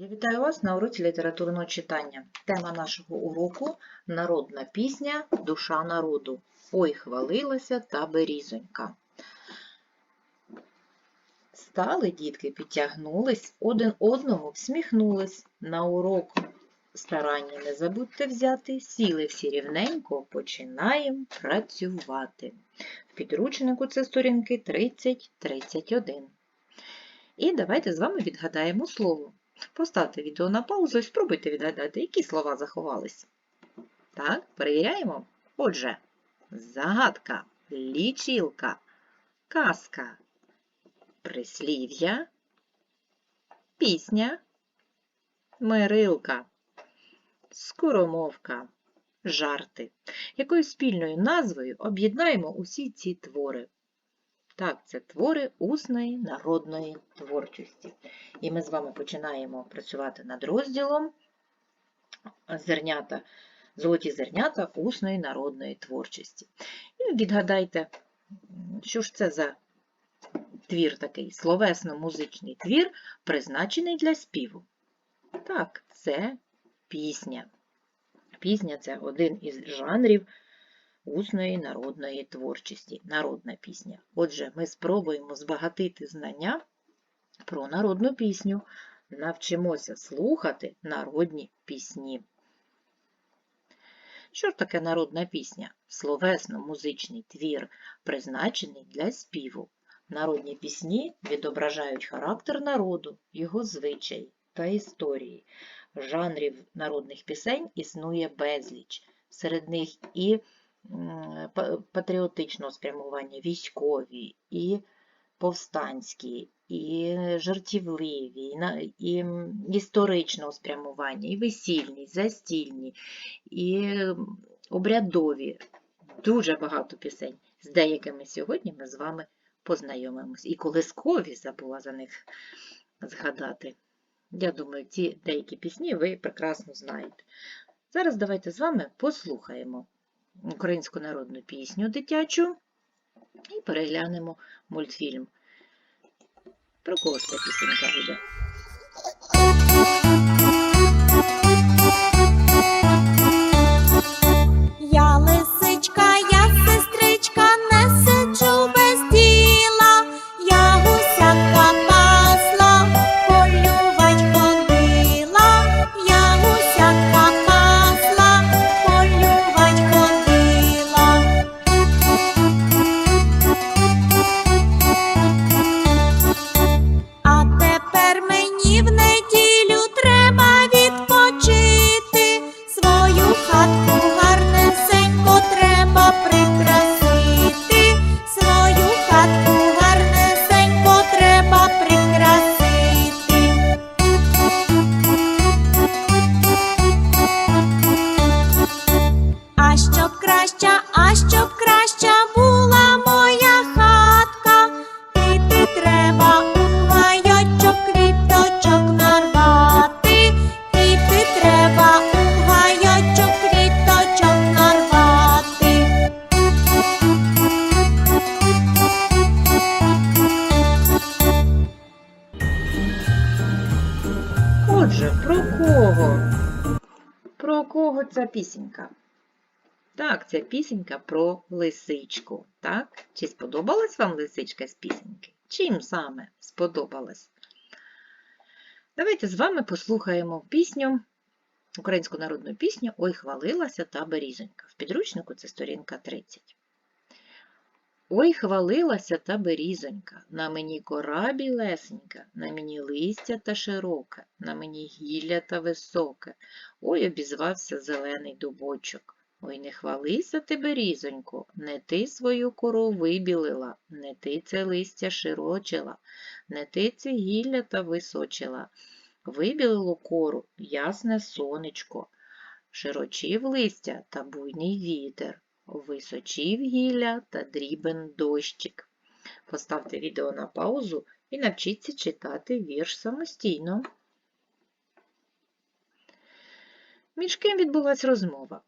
Я вітаю вас на уроці літературного читання. Тема нашого уроку народна пісня Душа народу. Ой, хвалилася та берізонька. Стали дітки, підтягнулись, один одному всміхнулись. На урок старання не забудьте взяти, сіли всі рівненько, починаємо працювати. В підручнику це сторінки 30-31. І давайте з вами відгадаємо слово. Поставте відео на паузу і спробуйте відгадати, які слова заховалися. Так, перевіряємо. Отже, загадка, лічилка, казка, прислів'я, пісня, мирилка, скоромовка, жарти. Якою спільною назвою об'єднаємо усі ці твори? Так, це твори усної народної творчості. І ми з вами починаємо працювати над розділом зернята, золоті зернята усної народної творчості. І відгадайте, що ж це за твір такий, словесно-музичний твір, призначений для співу. Так, це пісня. Пісня це один із жанрів усної народної творчості, народна пісня. Отже, ми спробуємо збагатити знання про народну пісню, навчимося слухати народні пісні. Що ж таке народна пісня? Словесно-музичний твір, призначений для співу. Народні пісні відображають характер народу, його звичай та історії. Жанрів народних пісень існує безліч. Серед них і патріотичного спрямування, військові, і повстанські, і жартівливі, і історичного спрямування, і весільні, і застільні, і обрядові. Дуже багато пісень. З деякими сьогодні ми з вами познайомимось. І колискові забула за них згадати. Я думаю, ці деякі пісні ви прекрасно знаєте. Зараз давайте з вами послухаємо українську народну пісню дитячу і переглянемо мультфільм. Про кого ж ця пісенька буде? Ця пісенька? Так, ця пісенька про лисичку. Так? Чи сподобалась вам лисичка з пісеньки? Чим саме сподобалась? Давайте з вами послухаємо пісню, українську народну пісню Ой, хвалилася та берізонька. В підручнику це сторінка 30. Ой, хвалилася та берізонька, на мені кора білесенька, на мені листя та широке, на мені гілля та високе. Ой, обізвався зелений дубочок. Ой, не хвалися ти, берізонько, не ти свою кору вибілила, не ти це листя широчила, не ти це гілля та височила. Вибілило кору ясне сонечко, широчив листя та буйний вітер, височив гілля та дрібен дощик. Поставте відео на паузу і навчіться читати вірш самостійно. Між ким відбулася розмова?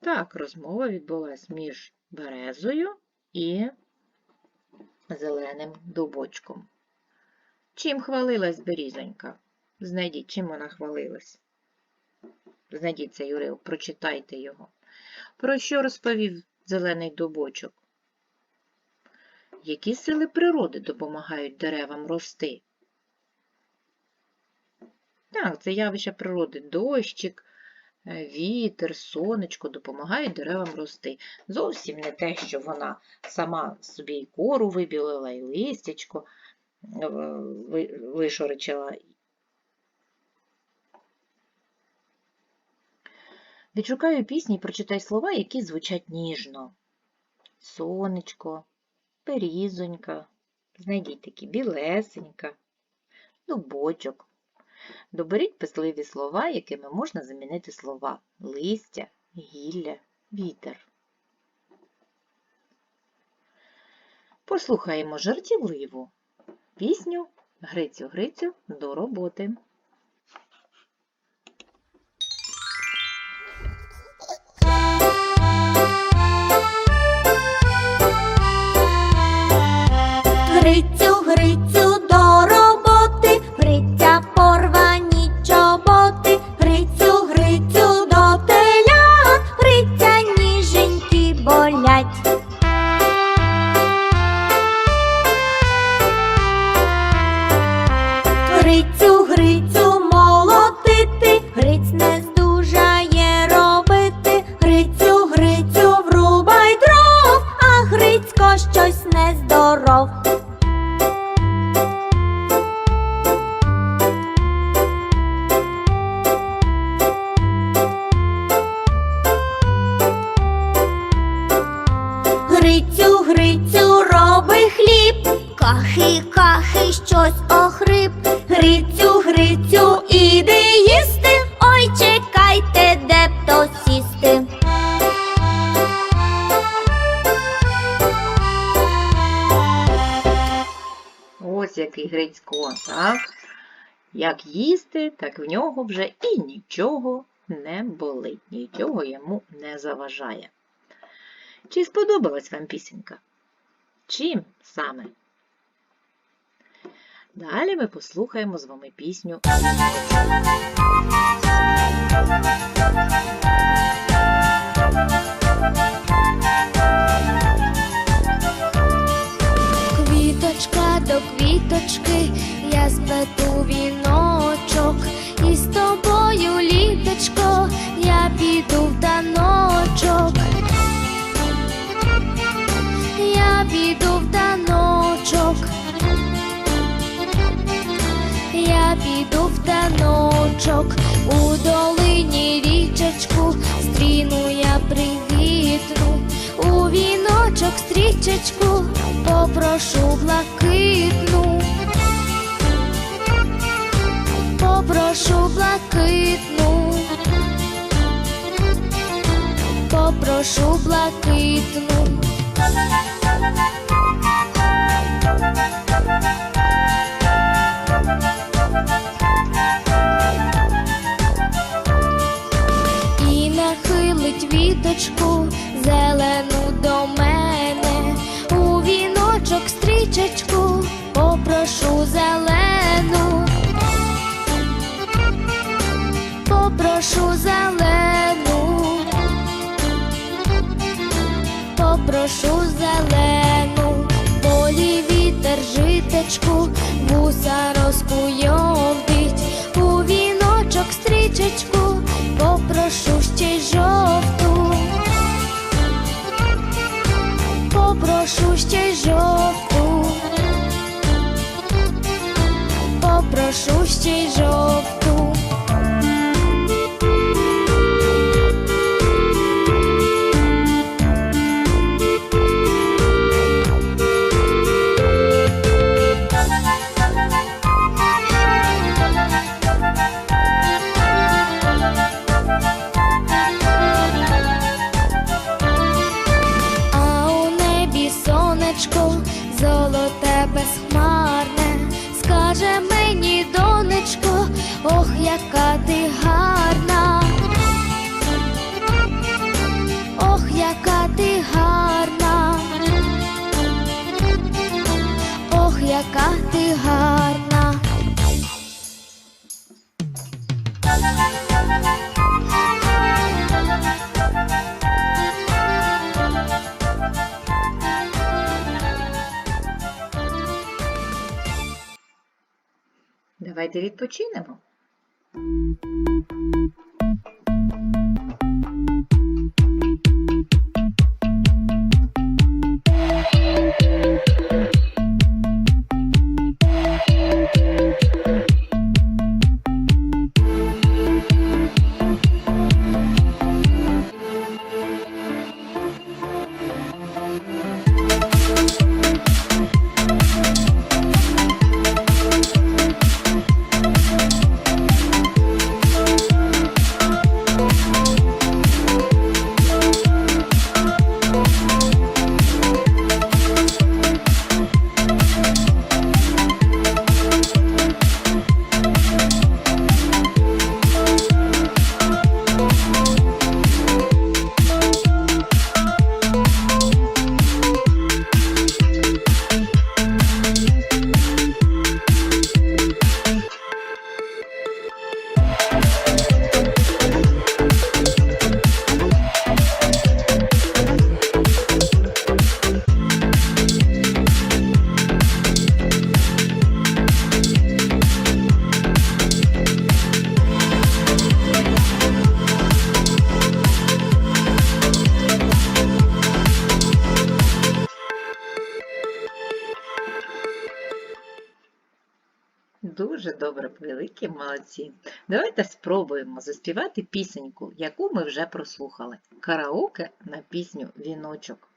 Так, розмова відбулася між березою і зеленим дубочком. Чим хвалилась берізонька? Знайдіть, чим вона хвалилась. Знайдіть цей уривок, прочитайте його. Про що розповів зелений дубочок? Які сили природи допомагають деревам рости? Так, це явище природи. Дощик, е, вітер, сонечко допомагають деревам рости. Зовсім не те, що вона сама собі і кору вибілила, і листячко е, вишоричила. Відшукай у пісні і прочитай слова, які звучать ніжно. Сонечко, перізонька, знайдіть такі білесенька, дубочок. Доберіть писливі слова, якими можна замінити слова листя, гілля, вітер. Послухаємо жартівливу пісню Грицю, Грицю до роботи. Хліб, кахи, кахи, щось охрип. Грицю, Грицю, іди їсти. Ой, чекайте, де б то сісти. Ось який Грицько, так? Як їсти, так в нього вже і нічого не болить, нічого йому не заважає. Чи сподобалась вам пісенька? Чим саме? Далі ми послухаємо з вами пісню. Квіточка до квіточки, я сплету віночок, і з тобою, літочко, таночок, у долині річечку, стріну я привітну, у віночок стрічечку, попрошу блакитну, попрошу блакитну, попрошу блакитну. Нахилить віточку зелену до мене, у віночок стрічечку попрошу зелену, попрошу зелену, попрошу зелену, полі вітер житечку, вуса розкуйовдить, попрошу ще Ох, яка ти гарна, ох, яка ти гарна, ох, яка ти гарна. Давайте відпочинемо. Thank you. Дуже добре, великі молодці. Давайте спробуємо заспівати пісеньку, яку ми вже прослухали. Караоке на пісню Віночок.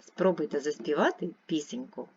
Спробуйте заспівати пісеньку.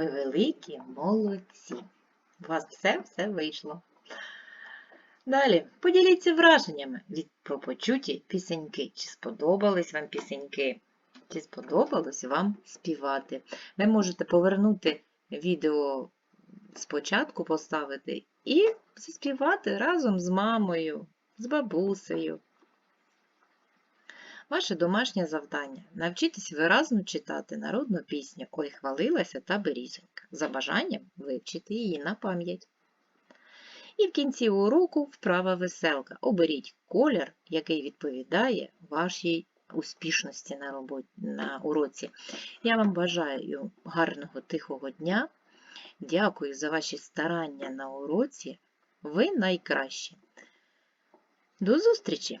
Ви великі молодці. У вас все-все вийшло. Далі, поділіться враженнями від про почуті пісеньки. Чи сподобались вам пісеньки? Чи сподобалось вам співати? Ви можете повернути відео спочатку поставити і заспівати разом з мамою, з бабусею. Ваше домашнє завдання навчитись виразно читати народну пісню Ой хвалилася та берізонька. За бажанням вивчити її на пам'ять. І в кінці уроку вправа веселка. Оберіть колір, який відповідає вашій успішності на, роботі, на уроці. Я вам бажаю гарного тихого дня. Дякую за ваші старання на уроці. Ви найкращі. До зустрічі!